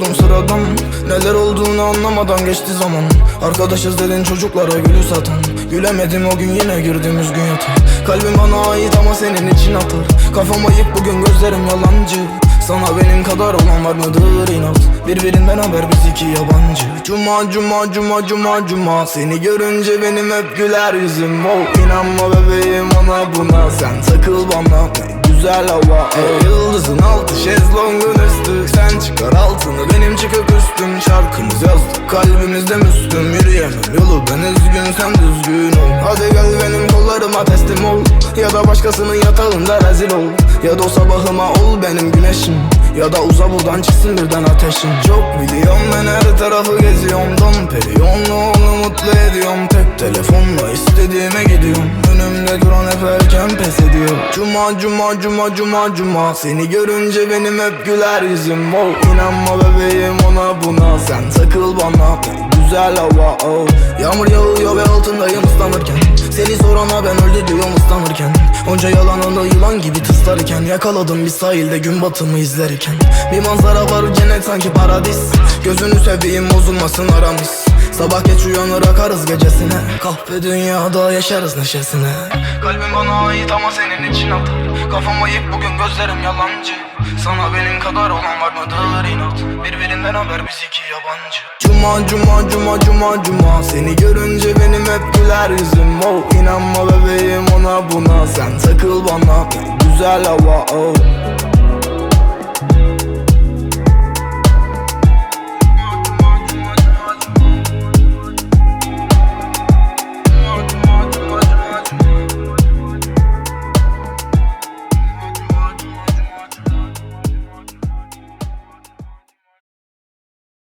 yaşıyorum sıradan. Neler olduğunu anlamadan geçti zaman. Arkadaşız dedin çocuklara gülü satan. Gülemedim o gün yine girdiğimiz gün yatağa. Kalbim bana ait ama senin için atar. Kafam ayık bugün gözlerim yalancı. Sana benim kadar olan var mıdır inat? Birbirinden haber biz iki yabancı. Cuma cuma cuma cuma cuma. Seni görünce benim hep güler yüzüm. Oh, İnanma bebeğim ona buna. Sen takıl bana güzel hava. Oh. Yıldızın altı şezlongun üstü. Sen çıkar altını benim çıkıp üstüm. Şarkımız yazdık kalbimizde müslüm. Yürüyemem yolu ben üzgün sen düzgün ol. Hadi gel benim kollarıma teslim ol. Ya da başkasının yatağında rezil ol. Ya da o sabahıma ol benim güneşim. Ya da uza buradan çıksın birden ateşim Çok biliyorum ben her tarafı geziyorum. Don periyonlu onu mutlu ediyorum. Tek telefonla istediğime Cuma cuma cuma cuma cuma. Seni görünce benim hep güler yüzüm. Oh. İnanma bebeğim ona buna. Sen takıl bana güzel hava oh. Yağmur yağıyor ve altındayım ıslanırken. Seni sorana ben öldü diyorum ıslanırken. Onca yalanını yılan gibi tıslarken. Yakaladım bir sahilde gün batımı izlerken. Bir manzara var cennet sanki paradis. Gözünü seveyim bozulmasın aramız Sabah geç uyanır akarız gecesine. Kahve dünyada yaşarız neşesine. Kalbim bana ait ama senin Kafam ayık bugün gözlerim yalancı. Sana benim kadar olan var mıdır inat. Birbirinden haber biz iki yabancı. Cuma cuma cuma cuma cuma. Seni görünce benim hep güler yüzüm. Oh. İnanma bebeğim ona buna. Sen takıl bana güzel hava oh.